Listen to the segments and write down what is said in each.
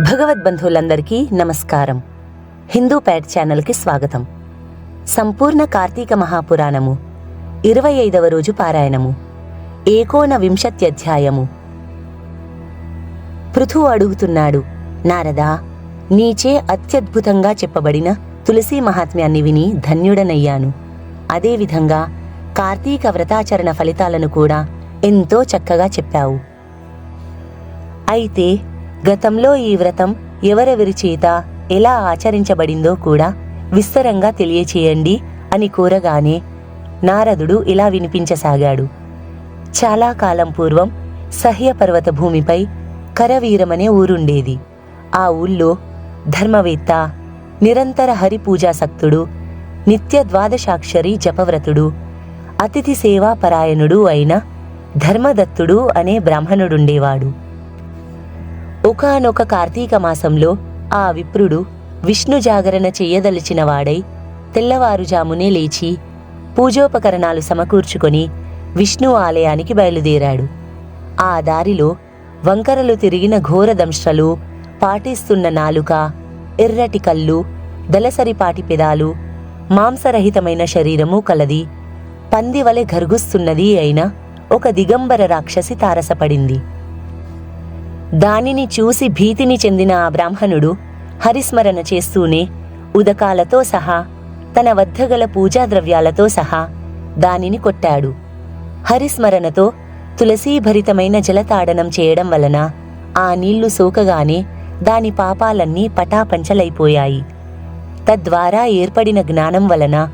భగవద్బంధువులందరికీ నమస్కారం. హిందూ ప్యాడ్ ఛానల్కి స్వాగతం. సంపూర్ణ కార్తీక మహాపురాణము ఇరవై ఐదవ రోజు పారాయణము ఏకోన వింశత్యధ్యాయము పృథు అడుగుతున్నాడు నారదా నీచే అత్యద్భుతంగా చెప్పబడిన తులసీ మహాత్మ్యాన్ని విని ధన్యుడనయ్యాను. అదేవిధంగా కార్తీక వ్రతాచరణ ఫలితాలను కూడా ఎంతో చక్కగా చెప్పావు. అయితే గతంలో ఈ వ్రతం ఎవరెవరి చేత ఎలా ఆచరించబడిందో కూడా విస్తరంగా తెలియచేయండి అని కోరగానే నారదుడు ఇలా వినిపించసాగాడు. చాలా కాలం పూర్వం సహ్యపర్వత భూమిపై కరవీరమనే ఊరుండేది. ఆ ఊళ్ళో ధర్మవేత్త నిరంతర హరిపూజాసక్తుడు నిత్య ద్వాదశాక్షరి జపవ్రతుడు అతిథి సేవా పరాయణుడు అయిన ధర్మదత్తుడు అనే బ్రాహ్మణుడుండేవాడు. ఒకానొక కార్తీక మాసంలో ఆ విప్రుడు విష్ణు జాగరణ చెయ్యదలిచిన వాడై తెల్లవారుజామునే లేచి పూజోపకరణాలు సమకూర్చుకొని విష్ణు ఆలయానికి బయలుదేరాడు. ఆ దారిలో వంకరలు తిరిగిన ఘోరదంశ్రలు పాటిస్తున్న నాలుక ఎర్రటి కళ్ళు దలసరిపాటి పెదాలు మాంసరహితమైన శరీరము కలది. పందివలె గర్గుస్తున్నది అయిన ఒక దిగంబర రాక్షసి తారసపడింది. దానిని చూసి భీతిని చెందిన ఆ బ్రాహ్మణుడు హరిస్మరణ చేస్తూనే ఉదకాలతో సహా తన వద్ద గల పూజా ద్రవ్యాలతో సహా దానిని కొట్టాడు. హరిస్మరణతో తులసీభరితమైన జలతాడనం చేయడం వలన ఆ నీళ్ళు సోకగానే దాని పాపాలన్నీ పటాపంచలైపోయాయి. తద్వారా ఏర్పడిన జ్ఞానం వలన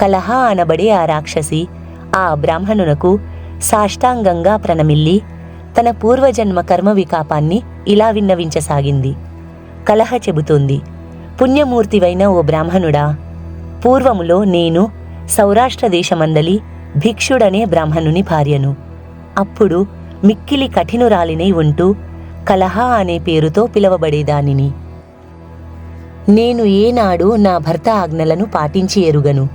కలహ అనబడే ఆ రాక్షసి ఆ బ్రాహ్మణునకు సాష్టాంగంగా ప్రణమిల్లి తన పూర్వజన్మ కర్మ వికాపాన్ని ఇలా విన్నవించసాగింది. కలహ చెబుతోంది పుణ్యమూర్తివైన ఓ బ్రాహ్మణుడా పూర్వములో నేను సౌరాష్ట్ర దేశమందలి భిక్షుడనే బ్రాహ్మణుని భార్యను. అప్పుడు మిక్కిలి కఠినురాలినై ఉంటూ కలహ అనే పేరుతో పిలవబడేదానిని. నేను ఏనాడు నా భర్త ఆజ్ఞలను పాటించి ఎరుగను.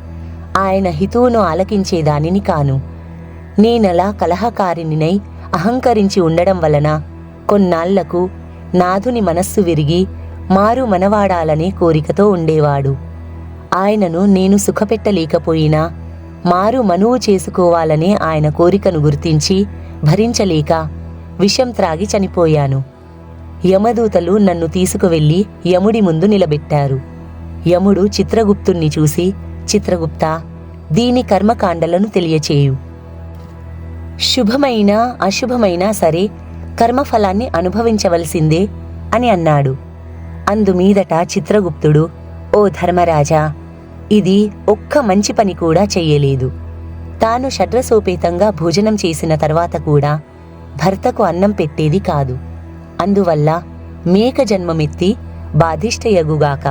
ఆయన హితువును ఆలకించేదానిని కాను. నేనలా కలహకారిణినై అహంకరించి ఉండడం వలన కొన్నాళ్ళకు నాథుని మనస్సు విరిగి మారు మనవాడాలనే కోరికతో ఉండేవాడు. ఆయనను నేను సుఖపెట్టలేకపోయినా మారు మనువు చేసుకోవాలనే ఆయన కోరికను గుర్తించి భరించలేక విషం త్రాగి చనిపోయాను. యమదూతలు నన్ను తీసుకువెళ్ళి యముడి ముందు నిలబెట్టారు. యముడు చిత్రగుప్తుణ్ణి చూసి చిత్రగుప్త దీని కర్మకాండలను తెలియచేయు. శుభమైన అశుభమైనా సరే కర్మఫలాన్ని అనుభవించవలసిందే అని అన్నాడు. అందుమీదట చిత్రగుప్తుడు ఓ ధర్మరాజా ఇది ఒక్క మంచి పని కూడా చెయ్యలేదు. తాను షడ్రసోపేతంగా భోజనం చేసిన తర్వాత కూడా భర్తకు అన్నం పెట్టేది కాదు. అందువల్ల మేక జన్మమెత్తి బాధిష్టయగుగాక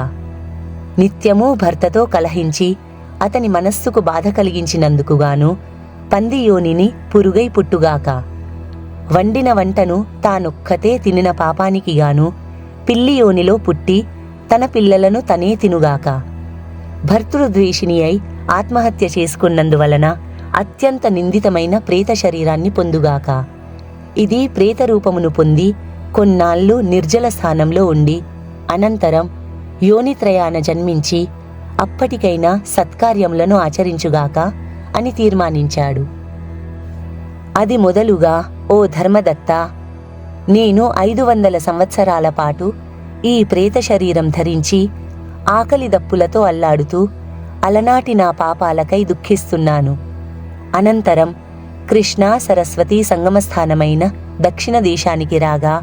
నిత్యమూ భర్తతో కలహించి అతని మనస్సుకు బాధ కలిగించినందుకుగాను పంది యోనిని పురుగై పుట్టుగాక. వండిన వంటను తానొక్కతే తినిన పాపానికి గాను పిల్లి యోనిలో పుట్టి తన పిల్లలను తనే తినుగాక. భర్తృద్వేషిణి అయి ఆత్మహత్య చేసుకున్నందువలన అత్యంత నిందితమైన ప్రేత శరీరాన్ని పొందుగాక. ఇది ప్రేత రూపమును పొంది కొన్నాళ్ళు నిర్జల స్థానంలో ఉండి అనంతరం యోనిత్రయాన జన్మించి అప్పటికైనా సత్కార్యములను ఆచరించుగాక అని తీర్మానించాడు. అది మొదలుగా ఓ ధర్మదత్త నేను ఐదు వందల సంవత్సరాల పాటు ఈ ప్రేత శరీరం ధరించి ఆకలి దప్పులతో అల్లాడుతూ అలనాటి నా పాపాలకై దుఃఖిస్తున్నాను. అనంతరం కృష్ణా సరస్వతి సంగమస్థానమైన దక్షిణ దేశానికి రాగా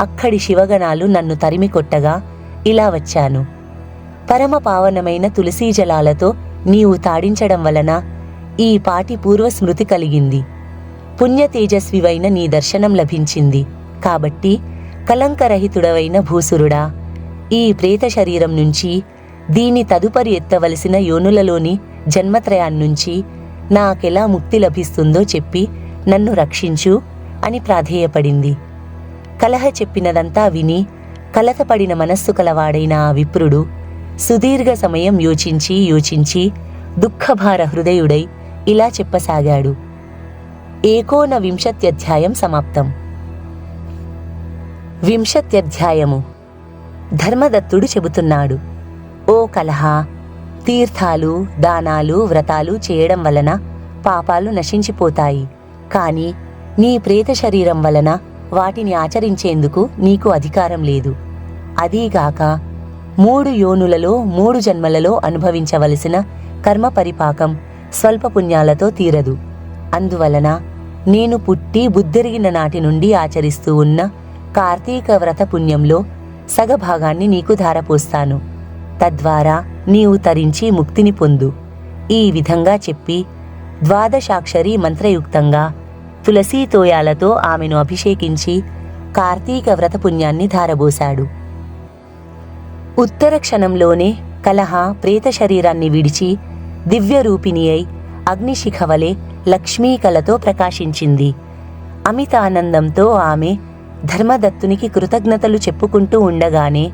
అక్కడి శివగణాలు నన్ను తరిమి కొట్టగా ఇలా వచ్చాను. పరమ పావనమైన తులసీ జలాలతో నీవు తాడించడం వలన ఈ పాటి పూర్వ స్మృతి కలిగింది. పుణ్య తేజస్వివైన నీ దర్శనం లభించింది. కాబట్టి కలంకరహితుడవైన భూసురుడా ఈ ప్రేత శరీరం నుంచి దీని తదుపరి ఎత్తవలసిన యోనులలోని జన్మత్రయాన్నుంచి నాకెలా ముక్తి లభిస్తుందో చెప్పి నన్ను రక్షించు అని ప్రాధేయపడింది. కలహ చెప్పినదంతా విని కలతపడిన మనస్సు కలవాడైన ఆ విప్రుడు సుదీర్ఘ సమయం యోచించి యోచించి దుఃఖభార హృదయుడై ఇలా చెప్పసాగాడు. ఏకోన వింశత్యధ్యాయం సమాప్తం. వింశత్యధ్యాయము. ధర్మదత్తుడు చెబుతున్నాడు. ఓ కలహ తీర్థాలు దానాలు వ్రతాలు చేయడం వలన పాపాలు నశించిపోతాయి. కాని నీ ప్రేత శరీరం వలన వాటిని ఆచరించేందుకు నీకు అధికారం లేదు. అదీగాక మూడు యోనులలో మూడు జన్మలలో అనుభవించవలసిన కర్మ పరిపాకం స్వల్ప పుణ్యాలతో తీరదు. అందువలన నేను పుట్టి బుద్ధెరిగిన నాటి నుండి ఆచరిస్తూ ఉన్న కార్తీక వ్రత పుణ్యంలో సగభాగాన్ని నీకు ధారపోస్తాను. తద్వారా నీవు తరించి ముక్తిని పొందు. ఈ విధంగా చెప్పి ద్వాదశాక్షరి మంత్రయుక్తంగా తులసీ తోయాలతో ఆమెను అభిషేకించి కార్తీక వ్రత పుణ్యాన్ని ధారబోశాడు. ఉత్తర క్షణంలోనే కలహ ప్రేత శరీరాన్ని విడిచి దివ్యరూపిణి అయి అగ్నిశిఖవలే లక్ష్మీకలతో ప్రకాశించింది. అమిత ఆనందంతో ఆమె ధర్మదత్తునికి కృతజ్ఞతలు చెప్పుకుంటూ ఉండగానే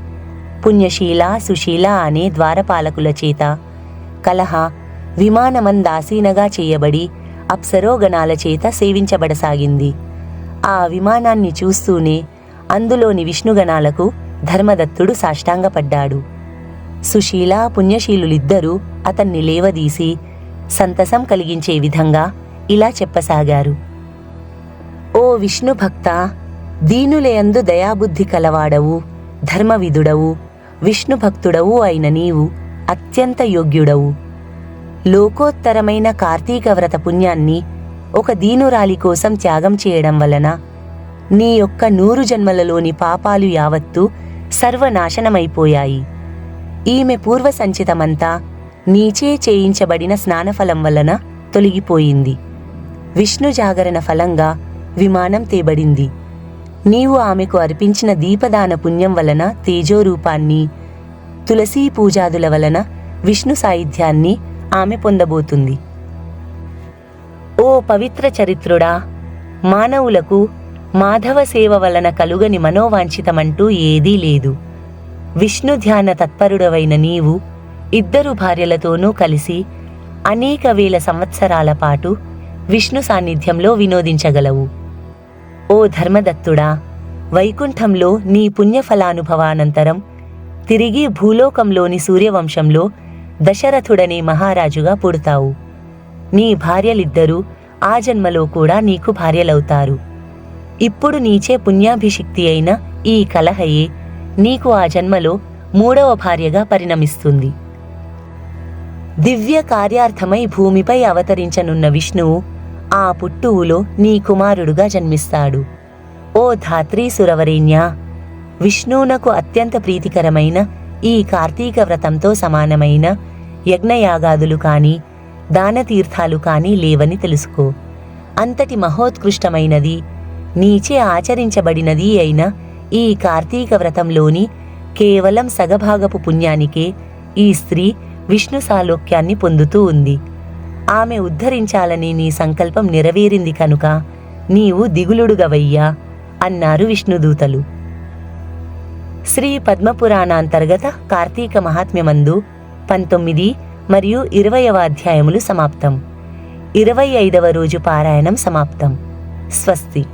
పుణ్యశీల సుశీల అనే ద్వారపాలకుల చేత కలహ విమానమందాసీనగా చేయబడి అప్సరోగణాల చేత సేవించబడసాగింది. ఆ విమానాన్ని చూస్తూనే అందులోని విష్ణుగణాలకు ధర్మదత్తుడు సాష్టాంగపడ్డాడు. సుశీల పుణ్యశీలులిద్దరూ అతన్ని లేవదీసి సంతసం కలిగించే విధంగా ఇలా చెప్పసాగారు. ఓ విష్ణుభక్త దీనులయందు దయాబుద్ధి కలవాడవు ధర్మవిధుడవు విష్ణుభక్తుడవు అయిన నీవు అత్యంత యోగ్యుడవు. లోకోత్తరమైన కార్తీక వ్రత పుణ్యాన్ని ఒక దీనురాలి కోసం త్యాగం చేయడం వలన నీ యొక్క నూరు జన్మలలోని పాపాలు యావత్తు సర్వనాశనమైపోయాయి. ఈమె పూర్వ సంచితమంతా నీచే చేయించబడిన స్నానఫలం వలన తొలగిపోయింది. విష్ణు జాగరణ ఫలంగా విమానం తేబడింది. నీవు ఆమెకు అర్పించిన దీపదాన పుణ్యం వలన తేజోరూపాన్ని తులసీ పూజాదుల వలన విష్ణు సాయిధ్యాన్ని ఆమె పొందబోతుంది. ఓ పవిత్ర చరిత్రుడా మానవులకు మాధవ సేవ వలన కలుగని మనోవాంఛితమంటూ ఏదీ లేదు. విష్ణు ధ్యాన తత్పరుడవైన నీవు ఇద్దరు భార్యలతోనూ కలిసి అనేక వేల సంవత్సరాల పాటు విష్ణు సాన్నిధ్యంలో వినోదించగలవు. ఓ ధర్మదత్తుడా వైకుంఠంలో నీ పుణ్యఫలానుభవానంతరం తిరిగి భూలోకంలోని సూర్యవంశంలో దశరథుడనే మహారాజుగా పుడతావు. నీ భార్యలిద్దరూ ఆ జన్మలో కూడా నీకు భార్యలవుతారు. ఇప్పుడు నీచే పుణ్యాభిషిక్తి అయిన ఈ కలహయే నీకు ఆ జన్మలో మూడవ భార్యగా పరిణమిస్తుంది. దివ్య కార్యార్థమై భూమిపై అవతరించనున్న విష్ణువు ఆ పుట్టువులో నీ కుమారుడుగా జన్మిస్తాడు. ఓ ధాత్రీ సురవరేణ్య విష్ణువునకు అత్యంత ప్రీతికరమైన ఈ కార్తీక వ్రతంతో సమానమైన యజ్ఞయాగాదులు కాని దానతీర్థాలు కాని లేవని తెలుసుకో. అంతటి మహోత్కృష్టమైనది నీచే ఆచరించబడినది అయిన ఈ కార్తీక వ్రతంలోని కేవలం సగభాగపు పుణ్యానికే ఈ స్త్రీ విష్ణు సాలోక్యాన్ని పొందుతూ ఉంది. ఆమె ఉద్ధరించాలని నీ సంకల్పం నెరవేరింది కనుక నీవు దిగులుడుగవయ్యా అన్నారు విష్ణుదూతలు. శ్రీ పద్మపురాణాంతర్గత కార్తీక మహాత్మ్యమందు పంతొమ్మిది మరియు ఇరవయవ అధ్యాయములు సమాప్తం. ఇరవై ఐదవ రోజు పారాయణం సమాప్తం. స్వస్తి.